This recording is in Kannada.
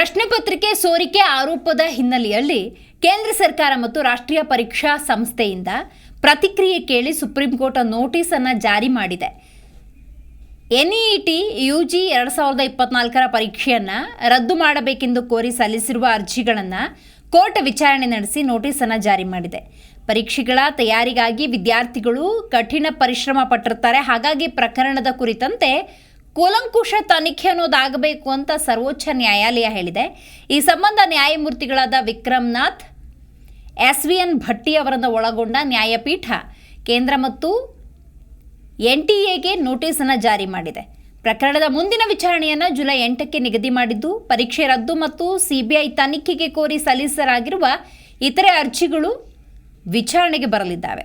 ಪ್ರಶ್ನೆ ಪತ್ರಿಕೆ ಸೋರಿಕೆ ಆರೋಪದ ಹಿನ್ನೆಲೆಯಲ್ಲಿ ಕೇಂದ್ರ ಸರ್ಕಾರ ಮತ್ತು ರಾಷ್ಟ್ರೀಯ ಪರೀಕ್ಷಾ ಸಂಸ್ಥೆಯಿಂದ ಪ್ರತಿಕ್ರಿಯೆ ಕೇಳಿ ಸುಪ್ರೀಂ ಕೋರ್ಟ್ ನೋಟಿಸ್ ಅನ್ನು ಜಾರಿ ಮಾಡಿದೆ. ಎನ್ಇಇಟಿ ಯುಜಿ ಎರಡು ಸಾವಿರದ ಇಪ್ಪತ್ನಾಲ್ಕರ ಪರೀಕ್ಷೆಯನ್ನು ರದ್ದು ಮಾಡಬೇಕೆಂದು ಕೋರಿ ಸಲ್ಲಿಸಿರುವ ಅರ್ಜಿಗಳನ್ನು ಕೋರ್ಟ್ ವಿಚಾರಣೆ ನಡೆಸಿ ನೋಟಿಸನ್ನು ಜಾರಿ ಮಾಡಿದೆ. ಪರೀಕ್ಷೆಗಳ ತಯಾರಿಗಾಗಿ ವಿದ್ಯಾರ್ಥಿಗಳು ಕಠಿಣ ಪರಿಶ್ರಮ ಪಟ್ಟಿರ್ತಾರೆ. ಹಾಗಾಗಿ ಪ್ರಕರಣದ ಕುರಿತಂತೆ ಕೂಲಂಕುಷ ತನಿಖೆ ಅನ್ನೋದಾಗಬೇಕು ಅಂತ ಸರ್ವೋಚ್ಚ ನ್ಯಾಯಾಲಯ ಹೇಳಿದೆ. ಈ ಸಂಬಂಧ ನ್ಯಾಯಮೂರ್ತಿಗಳಾದ Vikramnath S V N Bhatti ಅವರನ್ನು ಒಳಗೊಂಡ ನ್ಯಾಯಪೀಠ ಕೇಂದ್ರ ಮತ್ತು ಎನ್ ಟಿ ಎಗೆ ನೋಟಿಸನ್ನು ಜಾರಿ ಮಾಡಿದೆ. ಪ್ರಕರಣದ ಮುಂದಿನ ವಿಚಾರಣೆಯನ್ನು ಜುಲೈ ಎಂಟಕ್ಕೆ ನಿಗದಿ ಮಾಡಿದ್ದು, ಪರೀಕ್ಷೆ ರದ್ದು ಮತ್ತು ಸಿಬಿಐ ತನಿಖೆಗೆ ಕೋರಿ ಸಲ್ಲಿಸಲಾಗಿರುವ ಇತರೆ ಅರ್ಜಿಗಳು ವಿಚಾರಣೆಗೆ ಬರಲಿದ್ದಾವೆ.